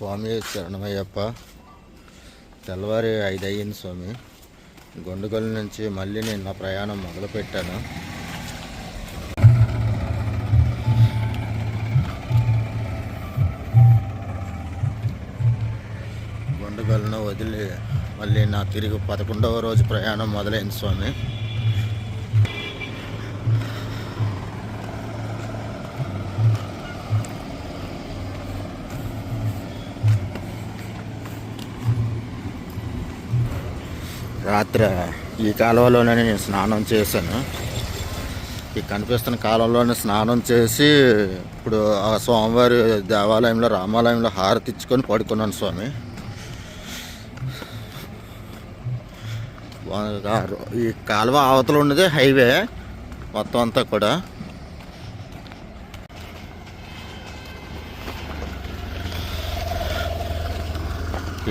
స్వామి శరణమయ్యప్ప తెల్లవారి ఐదు అయ్యింది స్వామి. గొండుగల్ నుంచి మళ్ళీ నేను నా ప్రయాణం మొదలుపెట్టాను. గొండుగల్ను వదిలి మళ్ళీ నా తిరిగి పదకొండవ రోజు ప్రయాణం మొదలైంది స్వామి. రాత్రి ఈ కాలువలోనే నేను స్నానం చేశాను. ఈ కనిపిస్తున్న కాలంలోనే స్నానం చేసి ఇప్పుడు ఆ స్వామివారి దేవాలయంలో రామాలయంలో హారతి ఇచ్చుకొని పడుకున్నాను స్వామి. ఈ కాలువ అవతల ఉన్నది హైవే మొత్తం అంతా కూడా.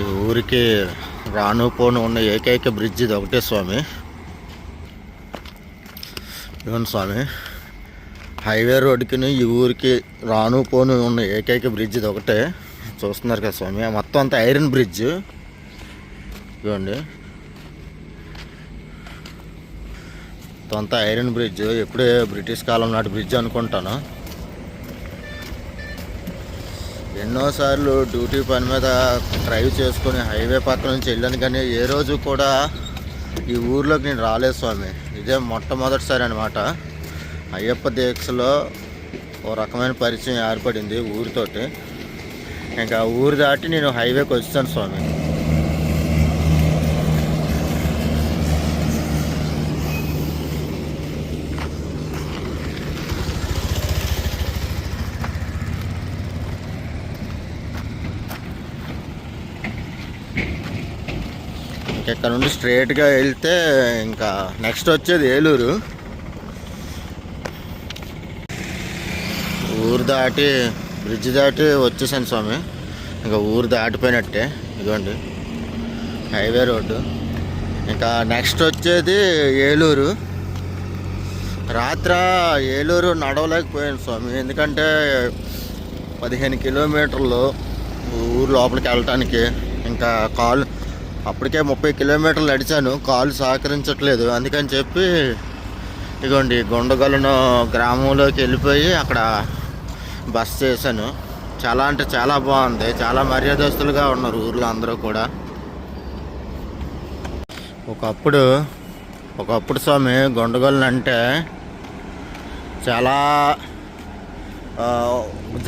ఈ ఊరికి రాను పోను ఉన్న ఏకైక బ్రిడ్జ్ ఇది ఒకటే స్వామి. ఇవ్వండి స్వామి. హైవే రోడ్డుకి ఈ ఊరికి రాను పోను ఉన్న ఏకైక బ్రిడ్జ్ ఇది ఒకటే. చూస్తున్నారు కదా స్వామి. మొత్తం అంతా ఐరన్ బ్రిడ్జ్. ఇవ్వండి మొత్తం అంతా ఐరన్ బ్రిడ్జ్. ఎప్పుడే బ్రిటిష్ కాలం నాటి బ్రిడ్జ్ అనుకుంటాను. ఎన్నోసార్లు డ్యూటీ పని మీద డ్రైవ్ చేసుకొని హైవే పక్క నుంచి వెళ్ళాను కానీ ఏ రోజు కూడా ఈ ఊర్లోకి నేను రాలేదు స్వామి. ఇదే మొట్టమొదటిసారి అనమాట అయ్యప్ప దీక్షలో ఓ రకమైన పరిచయం ఏర్పడింది ఊరితోటి. ఇంకా ఊరు దాటి నేను హైవేకి వచ్చాను స్వామి. ఇక్కడ నుండి స్ట్రేట్గా వెళ్తే ఇంకా నెక్స్ట్ వచ్చేది ఏలూరు. ఊరు దాటి బ్రిడ్జ్ దాటి వచ్చేసాను స్వామి. ఇంకా ఊరు దాటిపోయినట్టే. ఇదిగోండి. Highway road. ఇంకా నెక్స్ట్ వచ్చేది ఏలూరు. రాత్ర ఏలూరు నడవలేకపోయాను స్వామి. ఎందుకంటే పదిహేను కిలోమీటర్లు ఊరు లోపలికి వెళ్ళటానికి. ఇంకా కాలు అప్పటికే ముప్పై కిలోమీటర్లు నడిచాను. కాలు సహకరించట్లేదు. అందుకని చెప్పి ఇదిగోండి గుండగలను గ్రామంలోకి వెళ్ళిపోయి అక్కడ బస్ చేశాను. చాలా అంటే చాలా బాగుంది. చాలా మర్యాదస్తులుగా ఉన్నారు ఊర్లో అందరూ కూడా. ఒకప్పుడు ఒకప్పుడు స్వామి గుండగలను అంటే చాలా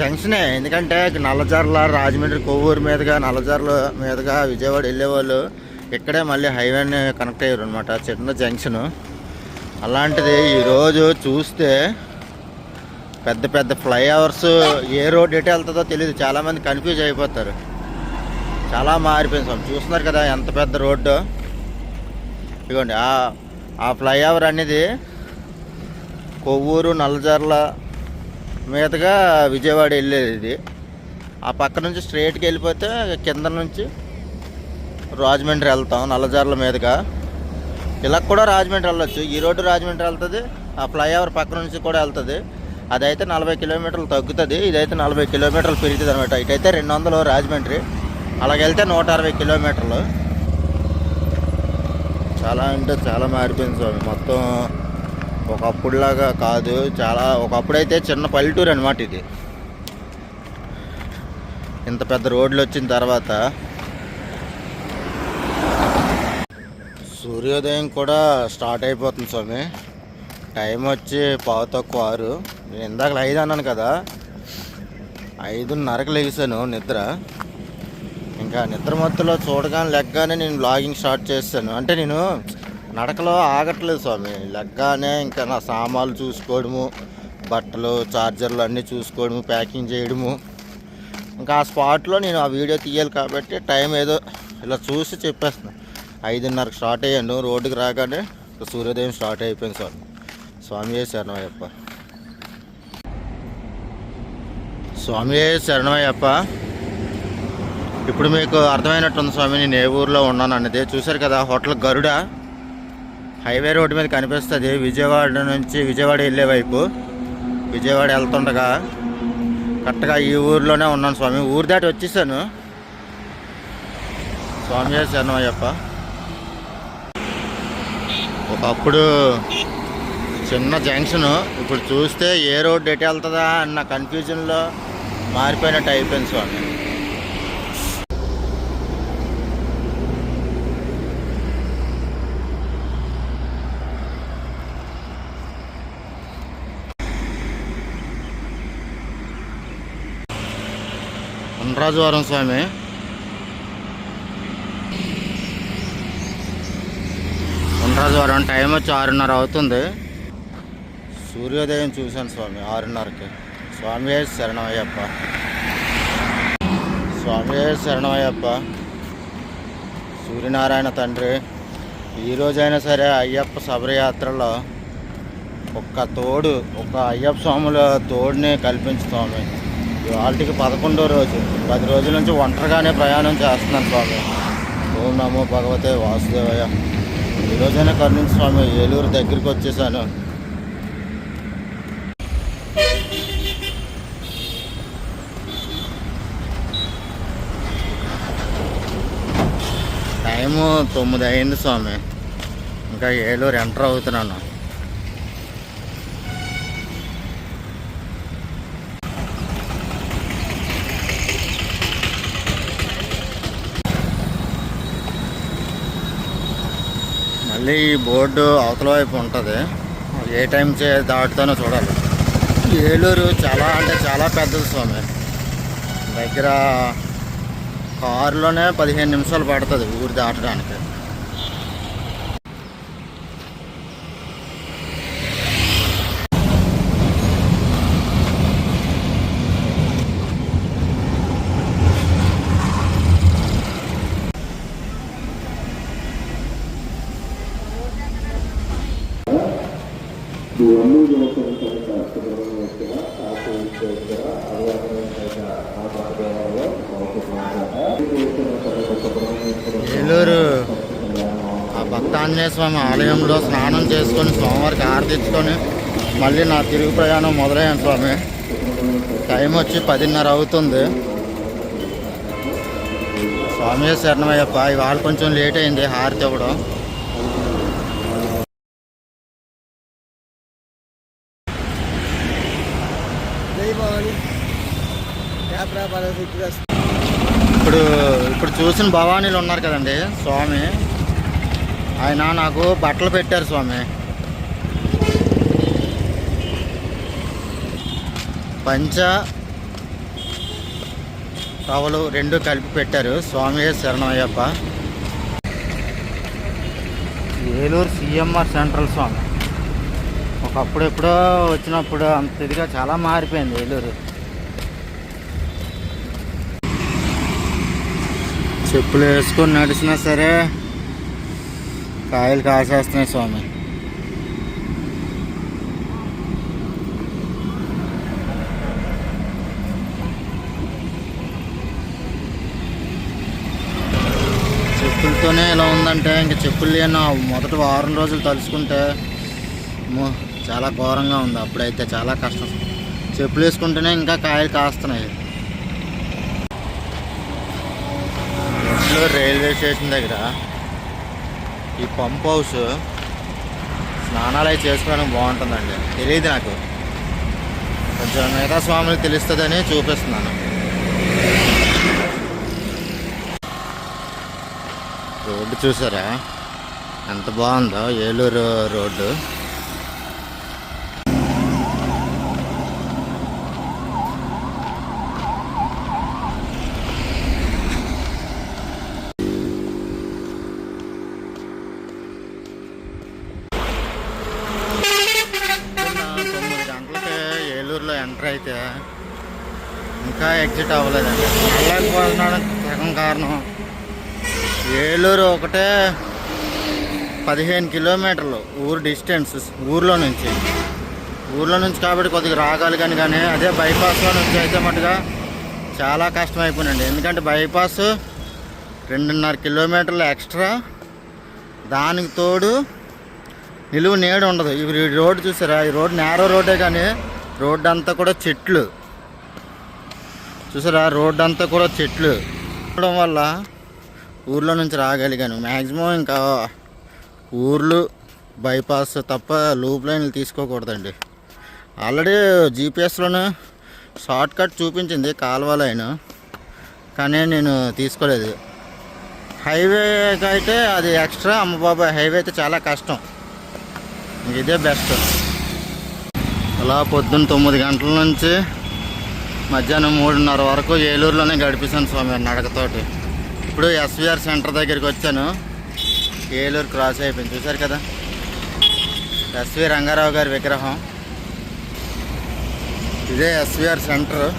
జంక్షనే. ఎందుకంటే నల్లజర్ల రాజమండ్రి కొవ్వూరు మీదుగా నల్లజర్ల మీదుగా విజయవాడ వెళ్ళేవాళ్ళు ఇక్కడే మళ్ళీ హైవేని కనెక్ట్ అయ్యారు అనమాట చిన్న జంక్షను. అలాంటిది ఈరోజు చూస్తే పెద్ద పెద్ద ఫ్లైఓవర్స్ ఏ రోడ్ ఎటు వెళ్తుందో తెలియదు చాలామంది కన్ఫ్యూజ్ అయిపోతారు. చాలా మారిపోయింది స్వామి. చూస్తున్నారు కదా ఎంత పెద్ద రోడ్డు. ఇదిగోండి ఆ ఆ ఫ్లైఓవర్ అనేది కొవ్వూరు నల్లజర్ల మీదగా విజయవాడ వెళ్ళేది. ఇది ఆ పక్క నుంచి స్ట్రైట్కి వెళ్ళిపోతే కింద నుంచి రాజమండ్రి వెళ్తాం నల్లజార్ల మీదుగా. ఇలా కూడా రాజమండ్రి వెళ్ళొచ్చు. ఈ రోడ్డు రాజమండ్రి వెళ్తుంది ఆ ఫ్లైఓవర్ పక్క నుంచి కూడా వెళ్తుంది. అదైతే నలభై కిలోమీటర్లు తగ్గుతుంది ఇదైతే నలభై కిలోమీటర్లు పెరుగుతుంది అనమాట ఇటైతే రెండు వందలు రాజమండ్రి అలాగెళ్తే నూట అరవై కిలోమీటర్లు. చాలా అంటే చాలా మారిపోయింది స్వామి మొత్తం ఒకప్పుడులాగా కాదు చాలా ఒకప్పుడైతే చిన్న పల్లెటూరు అనమాట ఇది. ఇంత పెద్ద రోడ్లు వచ్చిన తర్వాత సూర్యోదయం కూడా స్టార్ట్ అయిపోతుంది స్వామి. టైం వచ్చి పావు తక్కువ ఆరు. నేను ఇందాక ఐదు అన్నాను కదా. ఐదున్నరకు లెగిసాను నిద్ర. ఇంకా నిద్ర మత్తులో చూడగానే లెగ్గానే నేను బ్లాగింగ్ స్టార్ట్ చేస్తాను అంటే నేను నడకలో ఆగట్లేదు స్వామి. లెగ్గానే ఇంకా నా సామాన్లు చూసుకోవడము బట్టలు చార్జర్లు అన్నీ చూసుకోవడము ప్యాకింగ్ చేయడము. ఇంకా ఆ స్పాట్లో నేను ఆ వీడియో తీయాలి కాబట్టి టైం ఏదో ఇలా చూసి చెప్పేస్తున్నాను ఐదున్నరకు స్టార్ట్ అయ్యాను. రోడ్డుకి రాగానే సూర్యోదయం స్టార్ట్ అయిపోయింది స్వామి. స్వామి శరణమయ్యప్ప. స్వామి శరణమయ్యప్ప. ఇప్పుడు మీకు అర్థమైనట్టుంది స్వామి నేను ఏ ఊర్లో ఉన్నాను అనేది చూశారు కదా హోటల్ గరుడ. హైవే రోడ్డు మీద కనిపిస్తుంది. విజయవాడ నుంచి విజయవాడ వెళ్ళే వైపు. విజయవాడ వెళ్తుండగా కరెక్ట్గా ఈ ఊర్లోనే ఉన్నాను స్వామి. ఊరు దాటి వచ్చేసాను. స్వామి శరణమయ్యప్ప ఒకప్పుడు చిన్న జంక్షను ఇప్పుడు చూస్తే ఏ రోడ్డు ఎటు వెళ్తుందా అన్న కన్ఫ్యూజన్లో మారిపోయినట్టు అయిపోయింది స్వామి. ఉండ్రాజవరం స్వామి. ఉండ్రాజవరం టైం వచ్చి ఆరున్నర అవుతుంది. సూర్యోదయం చూశాను స్వామి ఆరున్నరకి. స్వామి శరణమయ్యప్ప. స్వామి శరణమయ్యప్ప. సూర్యనారాయణ తండ్రి ఈ రోజైనా సరే అయ్యప్ప శబరయాత్రలో ఒక్క తోడు ఒక అయ్యప్ప స్వాముల తోడుని కల్పించు స్వామి. వాళ్ళకి పదకొండో రోజు. పది రోజుల నుంచి ఒంటరిగానే ప్రయాణం చేస్తున్నాను స్వామి. ఓం నమో భగవతే వాసుదేవయ్య. ఈ రోజైనా కరుణించి స్వామి ఏలూరు దగ్గరికి వచ్చేసాను. టైము తొమ్మిది అయింది స్వామి. ఇంకా ఏలూరు ఎంటర్ అవుతున్నాను. మళ్ళీ ఈ బోర్డు అవతల వైపు ఉంటుంది. ఏ టైం చే దాటుతానో చూడాలి. ఏలూరు చాలా అంటే చాలా పెద్దది స్వామి. దగ్గర కారులోనే పదిహేను నిమిషాలు పడుతుంది ఊరు దాటడానికి ఏలూరు ఆ భక్త ఆంజనేయ స్వామి. ఆలయంలో స్నానం చేసుకొని స్వామివారికి ఆరతించుకొని మళ్ళీ నా తిరుగు ప్రయాణం మొదలయ్యాను స్వామి. టైం వచ్చి పదిన్నర అవుతుంది. స్వామి శరణమయ్యప్ప ఇవాళ కొంచెం లేట్ అయింది హారతి ఇవ్వడం. ఇప్పుడు ఇప్పుడు చూసిన భవానీలు ఉన్నారు కదండి స్వామి. ఆయన నాకు బట్టలు పెట్టారు స్వామి. పంచ టవలు రెండు కలిపి పెట్టారు స్వామి శరణమయ్యప్ప. ఏలూరు సిఎంఆర్ సెంట్రల్ స్వామి. ఒకప్పుడు ఎప్పుడో వచ్చినప్పుడు అంత ఇదిగా చాలా మారిపోయింది ఏలూరు. చెప్పులు వేసుకొని నడిచినా సరే కాయలు కాసేస్తున్నాయి స్వామి. చెప్పులతోనే ఇలా ఉందంటే ఇంకా చెప్పులు లేని మొదటి వారం రోజులు తలుచుకుంటే చాలా ఘోరంగా ఉంది. అప్పుడైతే చాలా కష్టం. చెప్పులు వేసుకుంటేనే ఇంకా కాయలు కాస్తున్నాయి. రైల్వే స్టేషన్ దగ్గర ఈ పంప్ హౌస్ స్నానాలు అవి చేసుకోవడానికి బాగుంటుందండి. తెలియదు నాకు. కొంచెం మిగతా స్వాములకు తెలుస్తుందని చూపిస్తున్నాను. రోడ్డు చూసారా? ఎంత బాగుందో ఏలూరు రోడ్డు పొద్దున్న తొమ్మిది గంటలకి ఏలూరులో ఎంటర్ అయితే ఇంకా ఎగ్జిట్ అవ్వలేదండి వెళ్ళకపోవడానికి సగం కారణం. ఏలూరు ఒకటే పదిహేను కిలోమీటర్లు ఊరు డిస్టెన్స్ ఊర్లో నుంచి. ఊర్లో నుంచి కాబట్టి కొద్దిగా రాగాలి కానీ కానీ అదే బైపాస్లో నుంచి అయితే మటుగా చాలా కష్టం అయిపోయిందండి ఎందుకంటే బైపాస్ రెండున్నర కిలోమీటర్లు ఎక్స్ట్రా దానికి తోడు నిలువు నీడ ఉండదు. ఇవి ఈ రోడ్డు చూసారా? ఈ రోడ్ నేరో రోడ్డే కానీ రోడ్డు అంతా కూడా చెట్లు. చూసారా? రోడ్డు అంతా కూడా చెట్లు. ఉండడం వల్ల ఊర్లో నుంచి రాగలిగాను. మ్యాక్సిమం ఇంకా ఊర్లు బైపాస్ తప్ప లూప్ లైన్లు తీసుకోకూడదండి. ఆల్రెడీ జీపీఎస్లోనే షార్ట్ కట్ చూపించింది కాలువ లైన్. కానీ నేను తీసుకోలేదు. హైవేకి అయితే అది ఎక్స్ట్రా అమ్మబాబా హైవే అయితే చాలా కష్టం. ఇదే బెస్ట్. అలా పొద్దున్న తొమ్మిది గంటల నుంచి మధ్యాహ్నం మూడున్నర వరకు ఏలూరులోనే గడిపేశాను స్వామి నడకతోటి ఇప్పుడు ఎస్విఆర్ సెంటర్ దగ్గరికి వచ్చాను. ఏలూరు క్రాస్ అయిపోయింది. చూశారు కదా? ఎస్వి రంగారావు గారి విగ్రహం. ఇదే ఎస్విఆర్ సెంటర్.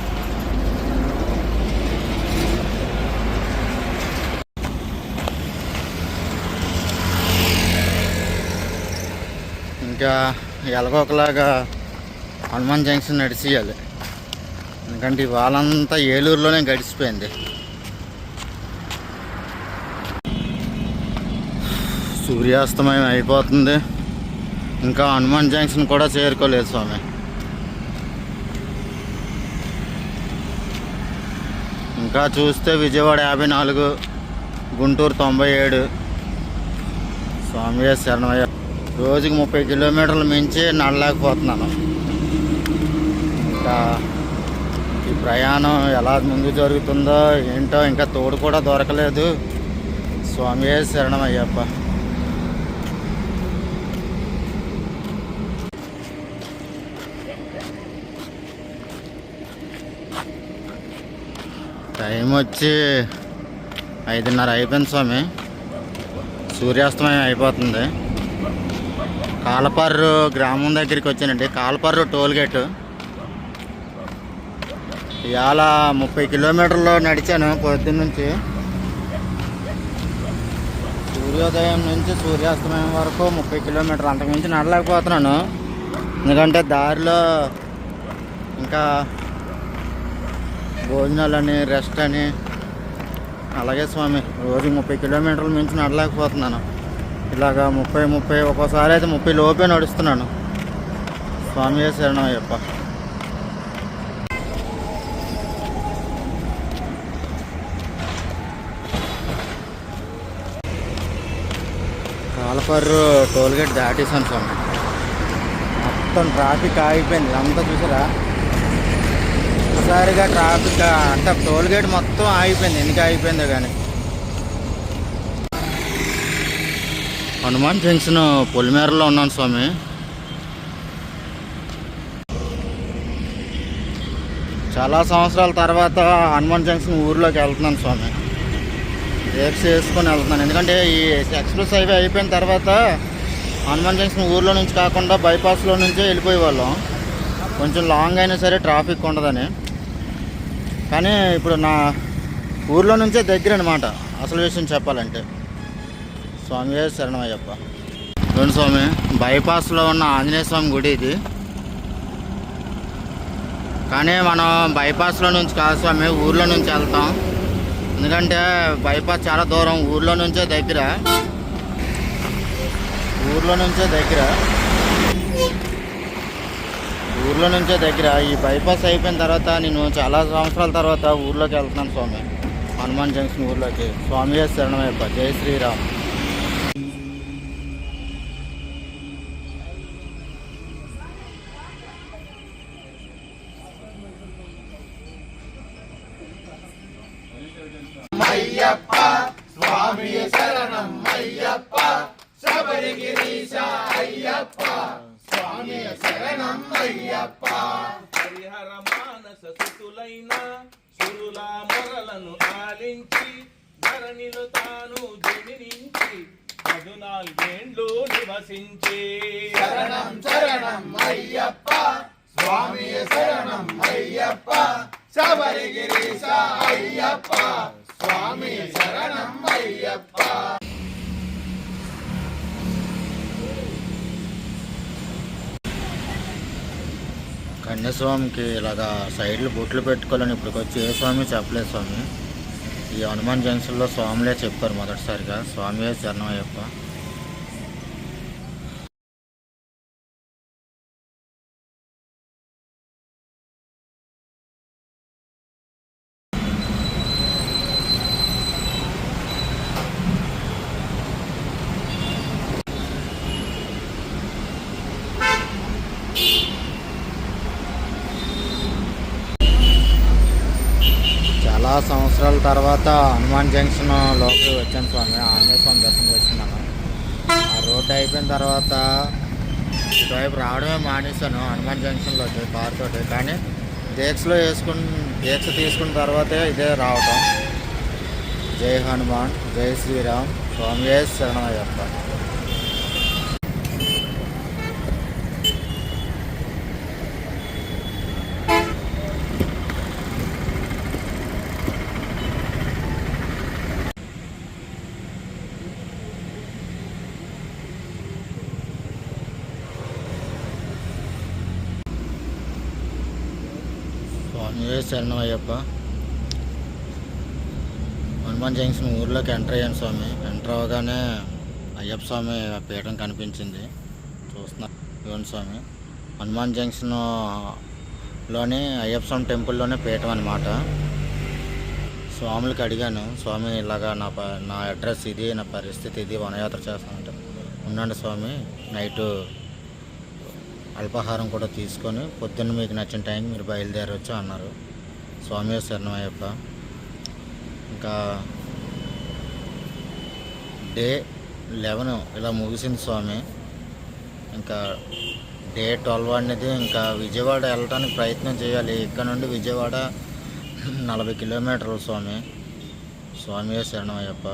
ఇంకా ఎలాగోకలాగా హనుమాన్ జంక్షన్ నడిచేయాలి. ఎందుకంటే ఈ వాళ్ళంతా ఏలూరులోనే గడిచిపోయింది. సూర్యాస్తమయం అయిపోతుంది. ఇంకా హనుమాన్ జంక్షన్ కూడా చేరుకోలేదు స్వామి. ఇంకా చూస్తే విజయవాడ యాభై నాలుగు గుంటూరు తొంభై ఏడు. స్వామి శరణమయ్య. రోజుకి ముప్పై కిలోమీటర్లు మించి నడలేకపోతున్నాను. ఇంకా ఈ ప్రయాణం ఎలా ముందు జరుగుతుందో ఏంటో ఇంకా తోడు కూడా దొరకలేదు. స్వామి శరణమయ్యప్ప. టైం వచ్చి ఐదున్నర అయిపోయింది స్వామి. సూర్యాస్తమయం అయిపోతుంది. కాలపర్రు గ్రామం దగ్గరికి వచ్చానండి కాలపర్రు టోల్గేట్ ఇవాళ ముప్పై కిలోమీటర్లు నడిచాను పొద్దున్న నుంచి. సూర్యోదయం నుంచి సూర్యాస్తమయం వరకు ముప్పై కిలోమీటర్లు అంతకుమించి నడలేకపోతున్నాను ఎందుకంటే దారిలో ఇంకా భోజనాలని రెస్ట్ అని అలాగే స్వామి రోజు ముప్పై కిలోమీటర్ల మించి నడలేకపోతున్నాను ఇలాగ ముప్పై ముప్పై ఒక్కోసారి అయితే ముప్పై లోపే నడుస్తున్నాను. స్వామి శరణం అయ్యప్ప టోల్గేట్ టోల్ గేట్ దాటేసాను స్వామి. మొత్తం ట్రాఫిక్ ఆగిపోయింది. అంతా చూసారా? ఒకసారిగా ట్రాఫిక్ అంటే టోల్ గేట్ మొత్తం ఆగిపోయింది. ఎందుకు ఆగిపోయిందో కానీ. హనుమాన్ జంక్షన్ పొలిమేరలో ఉన్నాను స్వామి. చాలా సంవత్సరాల తర్వాత హనుమాన్ జంక్షన్ ఊర్లోకి వెళ్తున్నాను స్వామి. ఏక్స్ వేసుకొని వెళ్తున్నాను. ఎందుకంటే ఈ ఎక్స్ప్రెస్ హైవే అయిపోయిన తర్వాత హనుమాన్ జంక్షన్ ఊర్లో నుంచి కాకుండా బైపాస్లో నుంచే వెళ్ళిపోయే వాళ్ళం కొంచెం లాంగ్ అయినా సరే ట్రాఫిక్ ఉండదని. కానీ ఇప్పుడు నా ఊర్లో నుంచే దగ్గర అనమాట అసలు విషయం చెప్పాలంటే. స్వామి శరణమయ్యప్ప. రెండు స్వామి బైపాస్లో ఉన్న ఆంజనేయ స్వామి గుడి ఇది. కానీ మనం బైపాస్లో నుంచి కాదు స్వామి ఊర్లో నుంచి వెళ్తాం. ఎందుకంటే బైపాస్ చాలా దూరం. ఊర్లో నుంచే దగ్గర. ఊర్లో నుంచే దగ్గర. ఊర్లో నుంచే దగ్గర. ఈ బైపాస్ అయిపోయిన తర్వాత నేను చాలా సంవత్సరాల తర్వాత ఊర్లోకి వెళ్తున్నాను స్వామి. హనుమాన్ జంక్షన్ ఊర్లోకి. స్వామి శరణమయ్యప్ప జై శ్రీరామ్. హరిహర మానస సుతులైన సురుల మొరలను ఆలించి ధరణిలో తాను జనిరించి పదునాలుగేండ్లు నివసించే. శరణం శరణం అయ్యప్ప స్వామి శరణం అయ్యప్ప శబరిగిరీశ అయ్యప్ప. స్వామి శరణం అయ్యప్ప కన్యాస్వామికి ఇలాగా సైడ్లు బొట్లు పెట్టుకోవాలని ఇప్పుడు వచ్చి ఏ స్వామి చెప్పలేదు స్వామి. ఈ హనుమాన్ జంక్షన్లో స్వాములే చెప్పారు మొదటిసారిగా. స్వామియే చాలా సంవత్సరాల తర్వాత హనుమాన్ జంక్షన్ లోపలికి వచ్చాను స్వామి. ఆంజనేయ స్వామి దర్శనం చేసుకున్నాను. ఆ రోడ్డు అయిపోయిన తర్వాత ఇటువైపు రావడమే మానేశాను. హనుమాన్ జంక్షన్లోకి కార్ కానీ దీక్షలో వేసుకుని దీక్ష తీసుకున్న తర్వాతే ఇదే రావటం. జై హనుమాన్ జై శ్రీరామ్. స్వామి శరణమయ్యప్ప. స్వామి శరణమయ్యప్ప హనుమాన్ జంక్షన్ ఊర్లోకి ఎంటర్ అయ్యాను స్వామి. ఎంటర్ అవ్వగానే అయ్యప్ప స్వామి పీఠం కనిపించింది. చూస్తున్నా. ఇవ్వండి స్వామి. హనుమాన్ జంక్షన్లోని అయ్యప్ప స్వామి టెంపుల్లోనే పీఠం అనమాట స్వాములకి అడిగాను స్వామి ఇలాగా నా ప నా అడ్రస్ ఇది నా పరిస్థితి ఇది వనయాత్ర చేస్తానంటే. ఉండండి స్వామి నైటు అల్పాహారం కూడా తీసుకొని పొద్దున్న మీకు నచ్చిన టైం మీరు బయలుదేరవచ్చు అన్నారు. స్వామి శరణమయ్యప్ప ఇంకా డే లెవెన్ ఇలా ముగిసింది స్వామి. ఇంకా డే ట్వెల్వ్ అనేది ఇంకా విజయవాడ వెళ్ళడానికి ప్రయత్నం చేయాలి. ఇక్కడ నుండి విజయవాడ నలభై కిలోమీటర్లు స్వామి. స్వామి శరణమయ్యప్ప